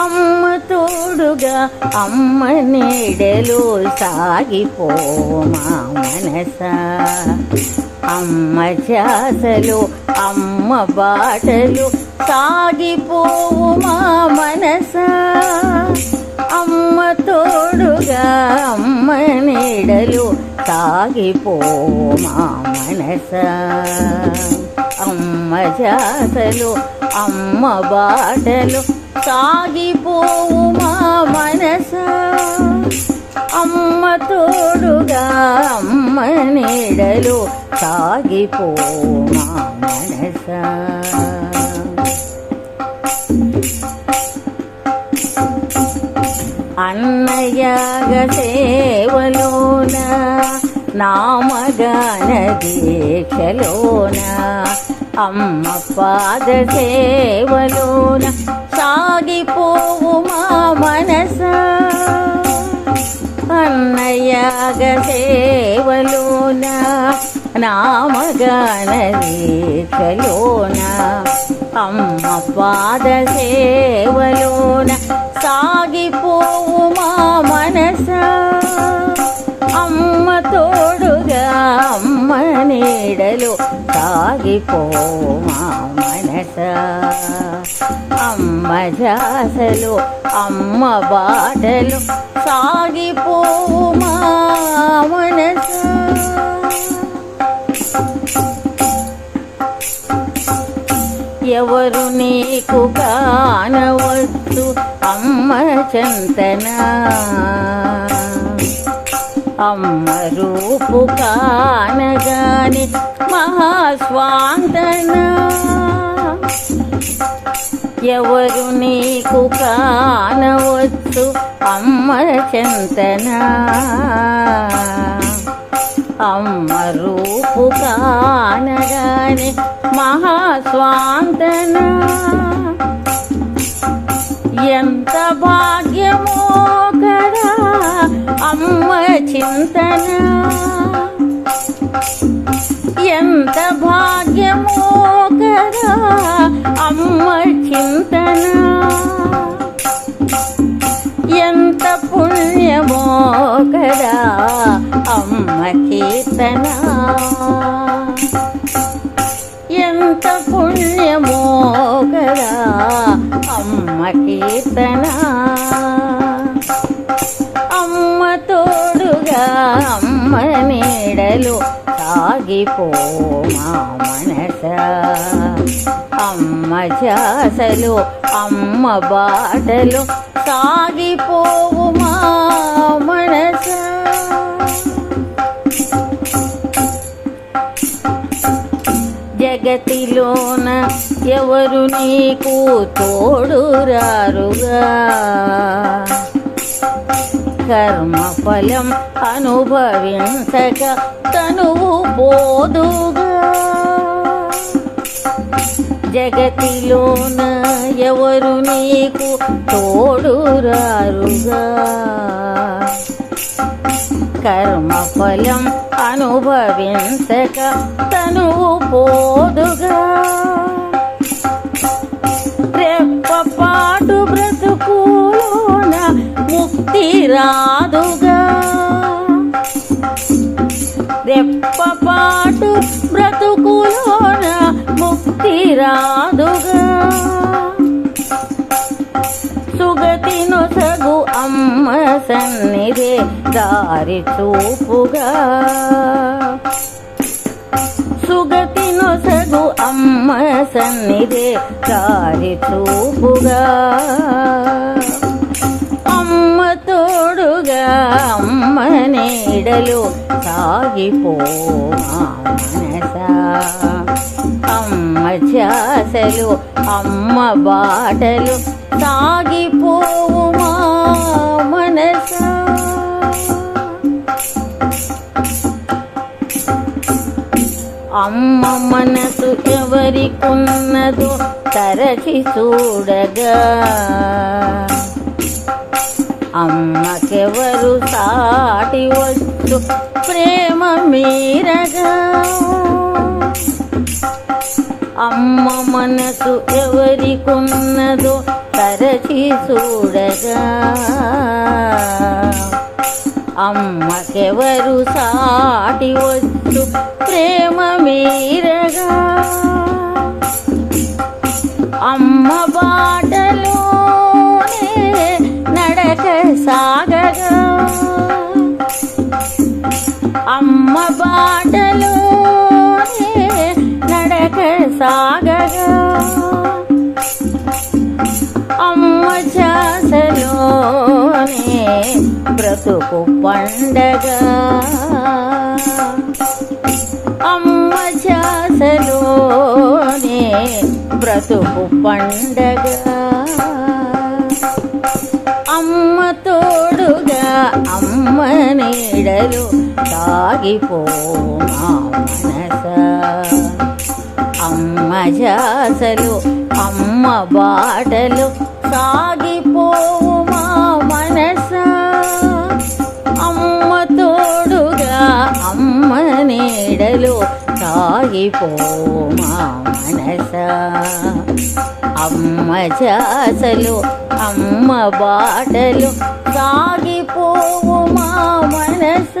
అమ్మ తోడుగా అమ్మ నీడలు సాగిపోమా మనస. అమ్మ చేసలు అమ్మ బాటలు సాగిపోవు మా మనస. అమ్మ తోడుగా అమ్మ నీడలు సాగిపోమా మనస. అమ్మ జాతలు అమ్మ బాటలు సాగిపోవు మా మనస. అమ్మ తోడుగా అమ్మ నీడలు సాగిపోవు మా మనస. అన్నయాగ సేవలోన నామగాన దీక్షలోన అమ్మ పాద సేవలోన సాగిపోవు మా మనస. అన్నయాగ సేవలోన నామగాన దీక్షలోన అమ్మ పాద సేవలోన నీడలు సాగిపోవు మనస. అమ్మ జాసలు అమ్మ బాటలు సాగిపోమా మనస. ఎవరు నీకు కానవచ్చు అమ్మ చంతనా? అమ్మ రూపు కానగాని మహాస్వాందన ఎవరు నీకు కానవచ్చు అమ్మ చింతన. అమ్మ రూపు కానగాని మహాస్వాంతన. ఎంత బాగా కీర్తన ఎంత పుణ్యమో కదా అమ్మ కీర్తన? అమ్మ తోడుగా అమ్మ నీడలు సాగిపో మా మనస. అమ్మ జాసలు అమ్మ బాటలు సాగిపోవు జగతిలోన ఎవరు నీకు తోడురారుగా? కర్మ ఫలం అనుభవించక తనువు పోదుగా? జగతిలోన ఎవరు నీకు తోడురారుగా? కర్మ ఫలం అనుభవించక తనువు పో రాదుగా. రెప్పపాటు బ్రతుకులోన ముక్తి రాదుగా. సుగతిను సగు అమ్మ సన్నిధే దారి చూపుగా. సుగతిను సగు అమ్మ సన్నిధే దారి చూపుగా. అమ్మ నీడలు సాగిపో మా మనస. అమ్మ ధ్యాసలు అమ్మ బాటలు సాగిపోవు మా మనస. అమ్మ మనసు ఎవరికున్నదో తరచి చూడగా. అమ్మకెవరు సాటి వచ్చు ప్రేమ మీరగా? అమ్మ మనసు ఎవరికున్నదో తరచి చూడగా. అమ్మకెవరు సాటి వచ్చు ప్రేమ మీరగా? అమ్మ బా బాటలోనే నడక సాగగా అమ్మ చాసలోనే బ్రతుకు పండగ అమ్మ చాసలోనే బ్రతుకు పండగ నీడలు సాగిపో మనస అమ్మ జాసలు అమ్మ బాటలు సాగిపోవు మా మనస అమ్మ తోడుగా అమ్మ నీడలు సాగిపోవు మా మనస అమ్మ జాసలు అమ్మ బాటలు సాగిపోవు మా మనస